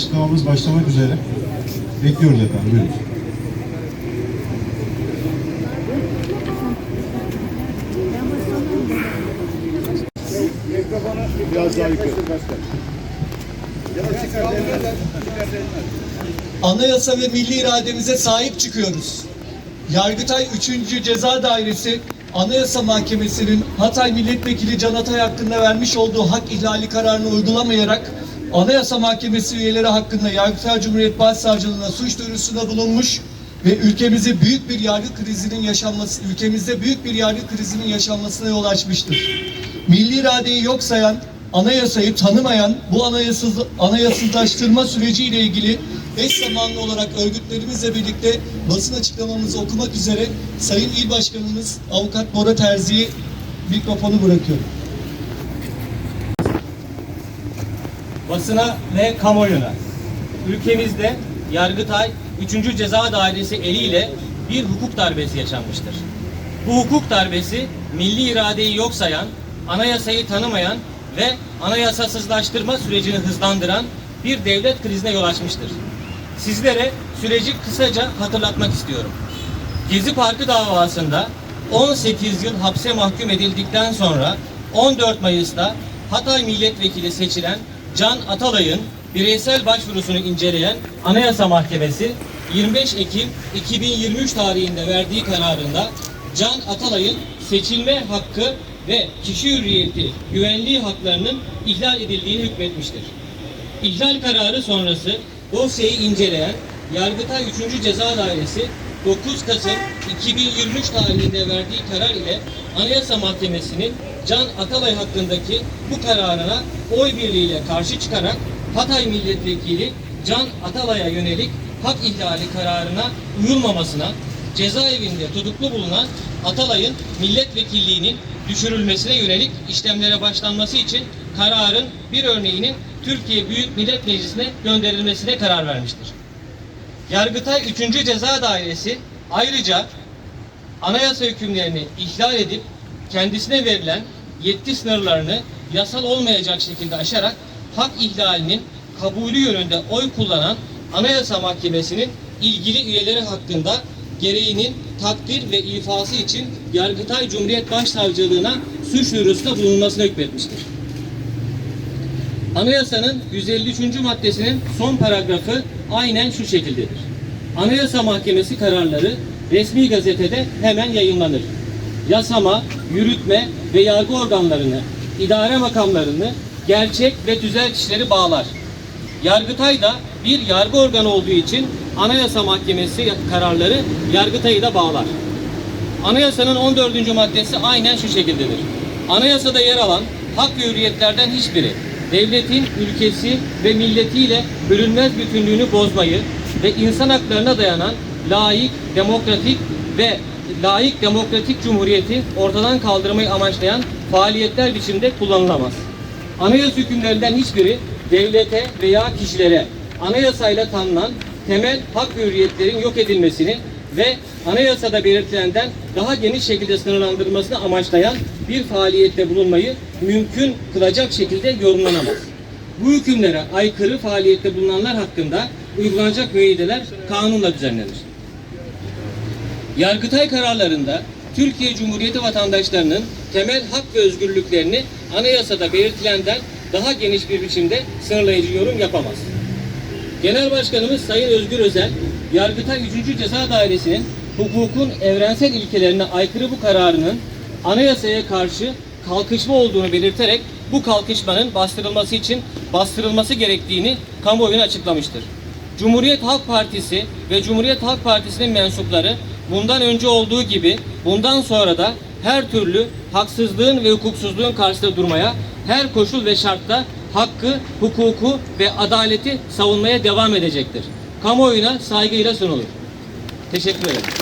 açıklamamız başlamak üzere. Bekliyoruz efendim. Buyurun. Anayasa ve milli irademize sahip çıkıyoruz. Yargıtay 3. Ceza Dairesi Anayasa Mahkemesi'nin Hatay Milletvekili Can Atay hakkında vermiş olduğu hak ihlali kararını uygulamayarak Anayasa Mahkemesi üyeleri hakkında Yargıtay Cumhuriyet Başsavcılığına suç duyurusunda bulunmuş ve ülkemize büyük bir yargı krizinin yaşanması, ülkemizde büyük bir yargı krizinin yaşanmasına yol açmıştır. Milli iradeyi yok sayan, anayasayı tanımayan bu anayasız, anayasızlaştırma süreciyle ilgili eş zamanlı olarak örgütlerimizle birlikte basın açıklamamızı okumak üzere Sayın İl Başkanımız Avukat Bora Terzi'ye mikrofonu bırakıyorum. Basına ve kamuoyuna ülkemizde Yargıtay 3. Ceza Dairesi eliyle bir hukuk darbesi yaşanmıştır. Bu hukuk darbesi milli iradeyi yok sayan, anayasayı tanımayan ve anayasasızlaştırma sürecini hızlandıran bir devlet krizine yol açmıştır. Sizlere süreci kısaca hatırlatmak istiyorum. Gezi Parkı davasında 18 yıl hapse mahkum edildikten sonra 14 Mayıs'ta Hatay Milletvekili seçilen Can Atalay'ın bireysel başvurusunu inceleyen Anayasa Mahkemesi 25 Ekim 2023 tarihinde verdiği kararında Can Atalay'ın seçilme hakkı ve kişi hürriyeti, güvenliği haklarının ihlal edildiğini hükmetmiştir. İhlal kararı sonrası dosyayı inceleyen Yargıtay 3. Ceza Dairesi 9 Kasım 2023 tarihinde verdiği karar ile Anayasa Mahkemesi'nin Can Atalay hakkındaki bu kararına oy birliğiyle karşı çıkarak Hatay Milletvekili Can Atalay'a yönelik hak ihlali kararına uyulmamasına, cezaevinde tutuklu bulunan Atalay'ın milletvekilliğinin düşürülmesine yönelik işlemlere başlanması için kararın bir örneğinin Türkiye Büyük Millet Meclisi'ne gönderilmesine karar vermiştir. Yargıtay 3. Ceza Dairesi ayrıca anayasa hükümlerini ihlal edip kendisine verilen yetki sınırlarını yasal olmayacak şekilde aşarak hak ihlalinin kabulü yönünde oy kullanan Anayasa Mahkemesi'nin ilgili üyeleri hakkında gereğinin takdir ve ifası için Yargıtay Cumhuriyet Başsavcılığına suç duyurusunda bulunmasına hükmetmiştir. Anayasanın 153. maddesinin son paragrafı aynen şu şekildedir. Anayasa Mahkemesi kararları resmi gazetede hemen yayınlanır. Yasama, yürütme ve yargı organlarını, idare makamlarını, gerçek ve tüzel kişileri bağlar. Yargıtay da bir yargı organı olduğu için Anayasa Mahkemesi kararları Yargıtay'ı da bağlar. Anayasanın 14. maddesi aynen şu şekildedir. Anayasada yer alan hak ve hürriyetlerden hiçbiri devletin, ülkesi ve milletiyle bölünmez bütünlüğünü bozmayı ve insan haklarına dayanan layık, demokratik ve layık demokratik cumhuriyeti ortadan kaldırmayı amaçlayan faaliyetler biçimde kullanılamaz. Anayasa hükümlerinden hiçbiri devlete veya kişilere anayasayla tanınan temel hak ve hürriyetlerin yok edilmesini ve anayasada belirtilenden daha geniş şekilde sınırlandırılmasını amaçlayan bir faaliyette bulunmayı mümkün kılacak şekilde yorumlanamaz. Bu hükümlere aykırı faaliyette bulunanlar hakkında uygulanacak müeyyideler kanunla düzenlenir. Yargıtay kararlarında Türkiye Cumhuriyeti vatandaşlarının temel hak ve özgürlüklerini anayasada belirtilenden daha geniş bir biçimde sınırlayıcı yorum yapamaz. Genel Başkanımız Sayın Özgür Özel, Yargıtay 3. Ceza Dairesi'nin hukukun evrensel ilkelerine aykırı bu kararının anayasaya karşı kalkışma olduğunu belirterek bu kalkışmanın bastırılması için bastırılması gerektiğini kamuoyuna açıklamıştır. Cumhuriyet Halk Partisi ve Cumhuriyet Halk Partisi'nin mensupları bundan önce olduğu gibi bundan sonra da her türlü haksızlığın ve hukuksuzluğun karşısında durmaya, her koşul ve şartta hakkı, hukuku ve adaleti savunmaya devam edecektir. Kamuoyuna saygıyla sunulur. Teşekkür ederim.